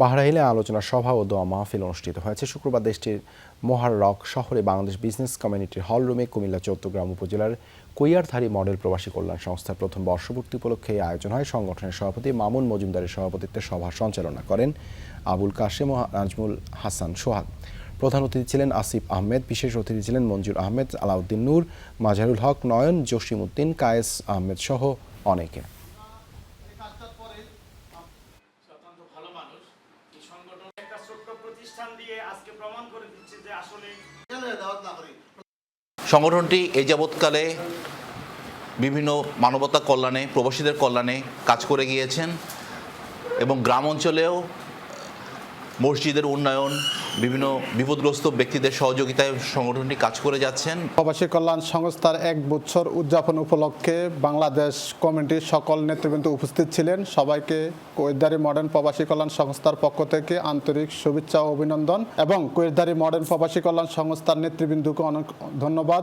বাহরাইলে আলোচনা সভা ও দোয়া মাহফিল অনুষ্ঠিত হয়েছে। শুক্রবার দেশটির মোহাররক শহরে বাংলাদেশ বিজনেস কমিউনিটির হল রুমে কুমিল্লা চৌদ্দগ্রাম উপজেলার কৈয়ারধারী মডেল প্রবাসী কল্যাণ সংস্থার প্রথম বর্ষপূর্তি উপলক্ষে এই আয়োজন হয়। সংগঠনের সভাপতি মামুন মজুমদারের সভাপতিত্বে সভা সঞ্চালনা করেন আবুল কাশেম ও নাজমুল হাসান সোহাগ। প্রধান অতিথি ছিলেন আসিফ আহমেদ, বিশেষ অতিথি ছিলেন মঞ্জুর আহমেদ, আলাউদ্দিন নূর, মাজারুল হক, নয়ন জসিম উদ্দিন কায়েস আহমেদ সহ অনেকে। সংগঠন একটা ছোট্ট প্রতিষ্ঠান দিয়ে আজকে প্রমাণ করে দিচ্ছে যে আসলে সংগঠনটি এই যাবৎকালে বিভিন্ন মানবতা কল্যাণে, প্রবাসীদের কল্যাণে কাজ করে গিয়েছেন এবং গ্রাম অঞ্চলেও মসজিদের উন্নয়ন বিভিন্ন বিপদগ্রস্ত ব্যক্তিদের সহযোগিতায় সংগঠনটি কাজ করে যাচ্ছেন। প্রবাসী কল্যাণ সংস্থার এক বছর উদযাপন উপলক্ষে বাংলাদেশ কমিটির সকল নেতৃবৃন্দ উপস্থিত ছিলেন। সবাইকে কৈদারি মডার্ন প্রবাসী কল্যাণ সংস্থার পক্ষ থেকে আন্তরিক শুভেচ্ছা ও অভিনন্দন এবং কৈদারি মডার্ন প্রবাসী কল্যাণ সংস্থার নেতৃবৃন্দকে অনেক ধন্যবাদ।